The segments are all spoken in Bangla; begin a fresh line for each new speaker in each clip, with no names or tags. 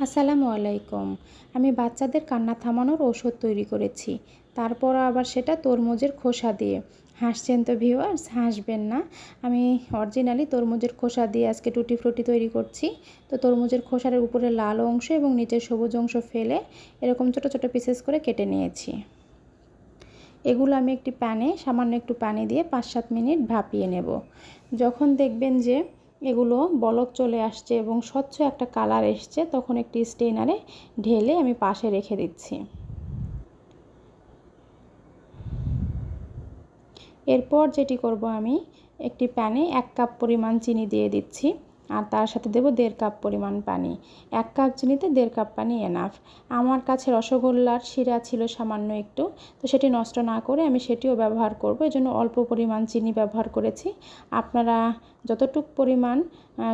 আসসালামু আলাইকুম। আমি বাচ্চাদের কান্না থামানোর ওষুধ তৈরি করেছি। তারপর আবার সেটা তরমুজের খোসা দিয়ে। হাসছেন তো ভিউয়ার্স হাসবেন না। আমি অরিজিনালি তরমুজের খোসা দিয়ে আজকে টুটি ফ্রুটি তৈরি করছি। তো তরমুজের খোসার উপরে লাল অংশ এবং নিচের সবুজ অংশ ফেলে এরকম ছোটো ছোটো পিসেস করে কেটে নিয়েছি। এগুলো আমি একটি প্যানে, সামান্য একটু পানি দিয়ে পাঁচ সাত মিনিট ভাপিয়ে নেব। যখন দেখবেন যে এগুলো বলক চলে আসছে এবং স্বচ্ছ একটা কালার এসছে, তখন একটি স্টেনারে ঢেলে আমি পাশে রেখে দিচ্ছি। এরপর যেটি করব আমি, একটি প্যানে এক কাপ পরিমাণ চিনি দিয়ে দিচ্ছি। আর তার সাথে দেবো দেড় কাপ পরিমাণ পানি। এক কাপ চিনিতে দেড় কাপ পানি এনাফ আমার কাছে রসগোল্লার শিরা ছিল সামান্য একটু, তো সেটি নষ্ট না করে আমি সেটিও ব্যবহার করব। এই জন্য অল্প পরিমাণ চিনি ব্যবহার করেছি। আপনারা যতটুক পরিমাণ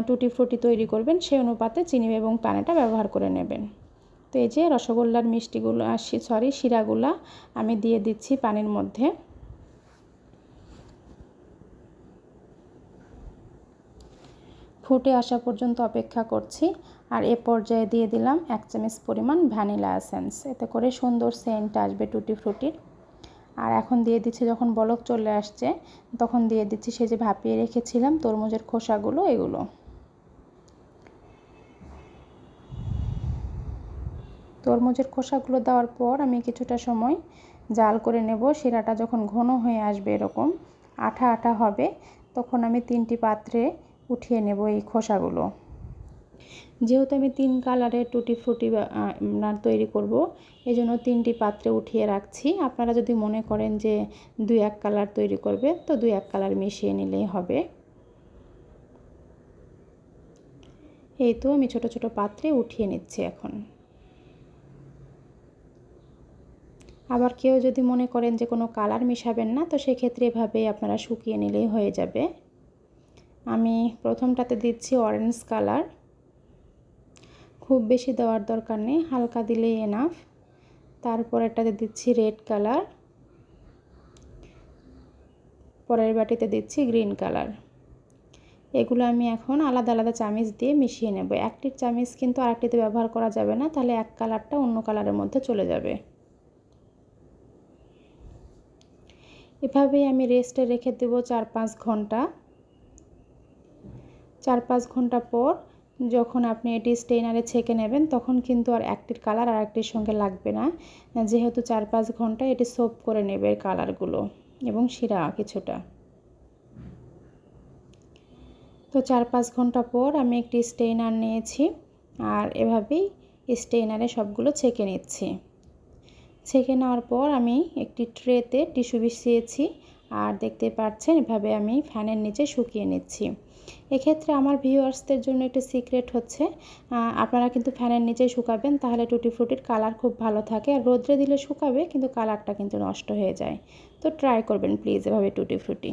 টুটি ফ্রুটি তৈরি করবেন সেই অনুপাতে চিনি এবং পানিটা ব্যবহার করে নেবেন। তো এই যে রসগোল্লার মিষ্টিগুলো সরি শিরাগুলা আমি দিয়ে দিচ্ছি পানির মধ্যে। ফুটে আসা পর্যন্ত অপেক্ষা করছি। আর এ পর্যায়ে দিয়ে দিলাম এক চামচ পরিমাণ ভ্যানিলা এসেন্স। এতে করে সুন্দর সেন্ট আসবে টুটি ফ্রুটির। আর এখন দিয়ে দিচ্ছি, যখন বলক চলে আসছে, তখন দিয়ে দিচ্ছি সে যে ভাপিয়ে রেখেছিলাম তরমুজের খোসাগুলো, এগুলো। তরমুজের খোসাগুলো দেওয়ার পর আমি কিছুটা সময় জাল করে নেব। শিরাটা যখন ঘন হয়ে আসবে এরকম, আঠা আঠা হবে, তখন আমি তিনটি পাত্রে উঠিয়ে নেব এই খোসাগুলো। যেহেতু আমি তিন কালারের টুটি ফ্রুটি তৈরি করব এই জন্য তিনটি পাত্রে উঠিয়ে রাখছি। আপনারা যদি মনে করেন যে দুই এক কালার তৈরি করবে, তো দুই এক কালার মিশিয়ে নিলেই হবে। এই তো আমি ছোট ছোট পাত্রে উঠিয়ে নিচ্ছি এখন। আবার কেউ যদি মনে করেন যে কোনো কালার মিশাবেন না, তো সেক্ষেত্রে এভাবেই আপনারা শুকিয়ে নিলেই হয়ে যাবে। আমি প্রথমটাতে দিচ্ছি অরেঞ্জ কালার খুব বেশি দেওয়ার দরকার নেই, হালকা দিলেই এনাফ তারপর এটাতে দিচ্ছি রেড কালার পরের বাটিতে দিচ্ছি গ্রিন কালার এগুলো আমি এখন আলাদা আলাদা চামিচ দিয়ে মিশিয়ে নেব। একটির চামিচ কিন্তু আরেকটিতে ব্যবহার করা যাবে না, তাহলে এক কালারটা অন্য কালারের মধ্যে চলে যাবে। এভাবেই আমি রেস্টে রেখে দেব চার পাঁচ ঘণ্টা। চার পাঁচ ঘণ্টা পর যখন আপনি এটি স্টেইনারে ছেঁকে নেবেন, তখন কিন্তু আর একটির কালার আর একটির সঙ্গে লাগবে না। যেহেতু চার পাঁচ ঘণ্টা এটি সোপ করে নেবে কালারগুলো এবং শিরা কিছুটা। তো চার পাঁচ ঘণ্টা পর আমি একটি স্টেইনার নিয়েছি আর এভাবেই স্টেইনারে সবগুলো ছেঁকে নিচ্ছি। ছেঁকে নেওয়ার পর আমি একটি ট্রেতে টিস্যু বিছিয়েছি আর দেখতে পাচ্ছেন এভাবে আমি ফ্যানের নিচে শুকিয়ে নিচ্ছি। এক্ষেত্রে আমার ভিউয়ার্সদের জন্য একটি সিক্রেট হচ্ছে আপনারা কিন্তু ফ্যানের নিচেই শুকাবেন, তাহলে টুটি ফ্রুটির কালার খুব ভালো থাকে। আর রোদ্রে দিলে শুকাবে, কিন্তু কালারটা কিন্তু নষ্ট হয়ে যায়। তো ট্রাই করবেন প্লিজ এভাবে টুটি ফ্রুটি।